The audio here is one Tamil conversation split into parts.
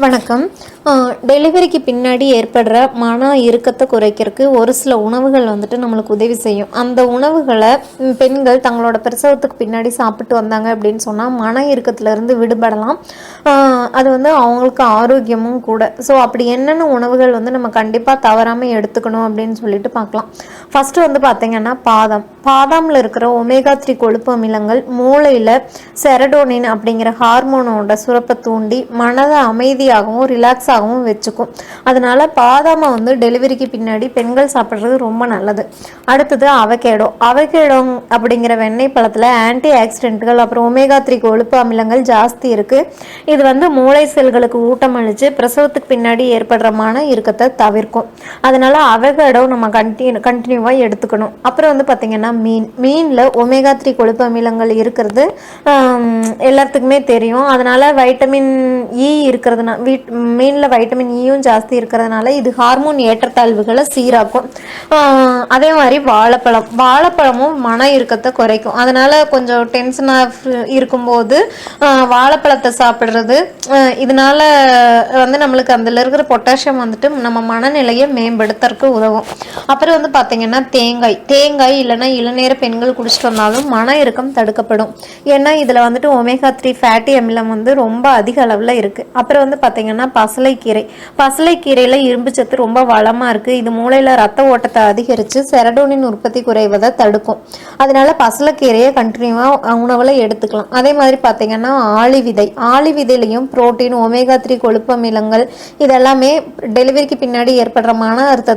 வணக்கம். டெலிவரிக்கு பின்னாடி ஏற்படுற மன இறுக்கத்தை குறைக்கிறதுக்கு ஒரு சில உணவுகள் வந்துட்டு நம்மளுக்கு உதவி செய்யும். அந்த உணவுகளை பெண்கள் தங்களோட பிரசவத்துக்கு பின்னாடி சாப்பிட்டு வந்தாங்க அப்படின்னு சொன்னால் மன இறுக்கத்துலேருந்து விடுபடலாம். அது வந்து அவங்களுக்கு ஆரோக்கியமும் கூட. ஸோ அப்படி என்னென்ன உணவுகள் வந்து நம்ம கண்டிப்பாக தவறாமல் எடுத்துக்கணும் அப்படின்னு சொல்லிட்டு பார்க்கலாம். ஃபஸ்ட்டு வந்து பார்த்தீங்கன்னா பாதாம். பாதாமில் இருக்கிற ஒமேகா த்ரீ கொழுப்பு அமிலங்கள் மூளையில் செரடோனின் அப்படிங்கிற ஹார்மோனோட சுரப்பை தூண்டி மனதை அமைதி அமைதியாகவும் ரிலாக்ஸாகவும் வச்சுக்கும். அதனால பாதாமை வந்து டெலிவரிக்கு பின்னாடி பெண்கள் சாப்பிட்றது ரொம்ப நல்லது. அடுத்தது அவகேடோ அவகேடோ அப்படிங்கிற வெண்ணெய் பழத்தில் ஆன்டி ஆக்சிடென்ட்கள் அப்புறம் ஒமேகா த்ரீ கொழுப்பு அமிலங்கள் ஜாஸ்தி இருக்குது இது வந்து மூளை செல்களுக்கு ஊட்டம் அளித்து பிரசவத்துக்கு பின்னாடி ஏற்படுற மன இறுக்கத்தை தவிர்க்கும். அதனால அவகேடோ நம்ம கண்டினியூ கண்டினியூவாக எடுத்துக்கணும். அப்புறம் வந்து பார்த்திங்கன்னா மீன். மீனில் ஒமேகா த்ரீ கொழுப்பு அமிலங்கள் இருக்கிறது எல்லாத்துக்குமே தெரியும். அதனால் வைட்டமின் இ e இருக்கிறதுனா வீட் மீனில் வைட்டமின் ஈயும் e ஜாஸ்தி இருக்கிறதுனால இது ஹார்மோன் ஏற்றத்தாழ்வுகளை சீராக்கும். அதே மாதிரி வாழைப்பழம். வாழைப்பழமும் மன இறுக்கத்தை குறைக்கும். அதனால் கொஞ்சம் டென்ஷனாக இருக்கும்போது வாழைப்பழத்தை சாப்பிட்றது இதனால் வந்து நம்மளுக்கு அதில் இருக்கிற பொட்டாசியம் வந்துட்டு நம்ம மனநிலையை மேம்படுத்துறதுக்கு உதவும். அப்புறம் வந்து பார்த்திங்கன்னா தேங்காய். தேங்காய் இல்லைன்னா இளநேர பெண்கள் குடிச்சிட்டு வந்தாலும் மன இறுக்கம் தடுக்கப்படும். ஏன்னா இதில் வந்துட்டு ஒமேகா த்ரீ ஃபேட்டி அமிலம் வந்து ரொம்ப அதிக அளவில் இருக்குது அப்புறம் வந்து பார்த்தீங்கன்னா பசலைக்கீரை. பசலைக்கீரையில் இரும்பு சத்து ரொம்ப வளமாக இருக்குது இது மூளையில் ரத்த ஓட்டத்தை அதிகரித்து செரடோனின் உற்பத்தி குறைவதை தடுக்கும். அதனால பசலைக்கீரையை கண்டினியூவாக உணவில் எடுத்துக்கலாம். அதே மாதிரி பார்த்தீங்கன்னா ஆளி விதை ஆளி விதையிலையும் புரோட்டீன் ஒமேகா த்ரீ கொழுப்பு அமிலங்கள் இதெல்லாமே டெலிவரிக்கு பின்னாடி ஏற்படுற மன அர்த்த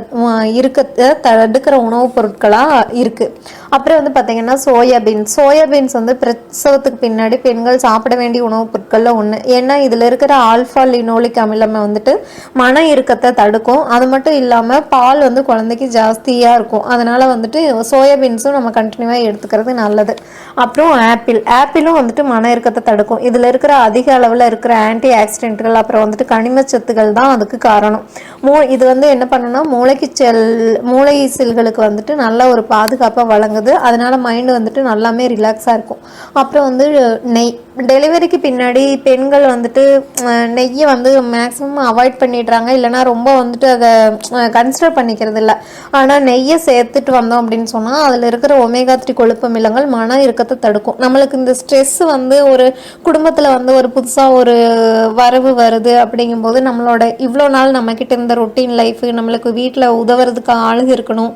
இருக்கத்தை தடுக்கிற உணவுப் பொருட்களாக இருக்குது அப்புறம் வந்து பார்த்தீங்கன்னா சோயாபீன்ஸ் சோயாபீன்ஸ் வந்து பிரசவத்துக்கு பின்னாடி பெண்கள் சாப்பிட வேண்டிய உணவுப் பொருட்களில் ஒன்று ஏன்னா இதில் இருக்கிற ஆல்ஃபா லினோலிக் அமிலம் வந்துட்டு மன இறுக்கத்தை தடுக்கும். அது மட்டும் இல்லாமல் பால் வந்து குழந்தைக்கு ஜாஸ்தியாக இருக்கும். அதனால் வந்துட்டு சோயாபீன்ஸும் நம்ம கண்டினியூவாக எடுத்துக்கிறது நல்லது. அப்புறம் ஆப்பிள். ஆப்பிளும் வந்துட்டு மன இறுக்கத்தை தடுக்கும். இதில் இருக்கிற அதிக அளவில் இருக்கிற ஆன்டி ஆக்சிடென்ட்கள் அப்புறம் வந்துட்டு கனிம சத்துக்கள் தான் அதுக்கு காரணம். மூ இது வந்து என்ன பண்ணுன்னா மூளைக்கு செல் மூளை செல்களுக்கு வந்துட்டு நல்ல ஒரு பாதுகாப்பாக வழங்குது. அதனால மைண்டு வந்துட்டு நல்லாமே ரிலாக்ஸாக இருக்கும். அப்புறம் வந்து நெய். டெலிவரிக்கு பின்னாடி பெண்கள் வந்துட்டு நெய்யை வந்து மேக்ஸிமம் அவாய்ட் பண்ணிடுறாங்க. இல்லைன்னா ரொம்ப வந்துட்டு அதை கன்சிடர் பண்ணிக்கிறது இல்லை ஆனால் நெய்யை சேர்த்துட்டு வந்தோம் அப்படின்னு சொன்னால் அதில் இருக்கிற ஒமேகா த்ரீ கொழுப்பு அமிலங்கள் மன இறுக்கத்தை தடுக்கும். நம்மளுக்கு இந்த ஸ்ட்ரெஸ் வந்து ஒரு குடும்பத்தில் வந்து ஒரு புதுசாக ஒரு வரவு வருது அப்படிங்கும்போது நம்மளோட இவ்வளோ நாள் நம்மக்கிட்ட இருந்த ரொட்டீன் லைஃப் நம்மளுக்கு வீட்டில் உதவுறதுக்கு ஆளுக இருக்கணும்.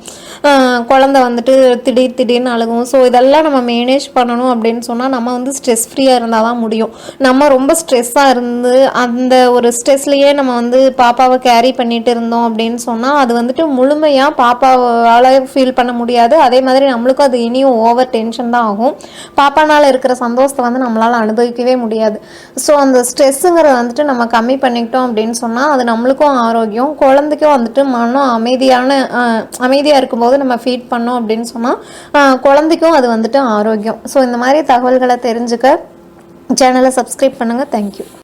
குழந்தை வந்துட்டு திடீர் திடீர்னு அழுகும். ஸோ இதெல்லாம் நம்ம மேனேஜ் பண்ணணும் அப்படின்னு சொன்னால் நம்ம வந்து ஸ்ட்ரெஸ் ஃப்ரீயாக இருந்தால் தான் முடியும். நம்ம ரொம்ப ஸ்ட்ரெஸ்ஸாக இருந்து அந்த ஒரு ஸ்ட்ரெஸ்லேயே நம்ம வந்து பாப்பாவை கேரி பண்ணிட்டு இருந்தோம் அப்படின்னு சொன்னால் அது வந்துட்டு முழுமையாக பாப்பாவால் ஃபீல் பண்ண முடியாது. அதே மாதிரி நம்மளுக்கும் அது இனியும் ஓவர் டென்ஷன் தான் ஆகும். பாப்பானால் இருக்கிற சந்தோஷத்தை வந்து நம்மளால் அனுபவிக்கவே முடியாது. ஸோ அந்த ஸ்ட்ரெஸ்ஸுங்கிறத வந்துட்டு நம்ம கம்மி பண்ணிக்கிட்டோம் அப்படின்னு சொன்னால் அது நம்மளுக்கும் ஆரோக்கியம் குழந்தைக்கும் வந்துட்டு மனம் அமைதியான அமைதியாக இருக்கும்போது நம்ம ஃபீட் பண்ணோம் அப்படின்னு சொன்னால் குழந்தைக்கும் அது வந்துட்டு ஆரோக்கியம். ஸோ இந்த மாதிரி தகவல்களை தெரிஞ்சுக்க சேனலை சப்ஸ்கிரைப் பண்ணுங்கள் தேங்க்யூ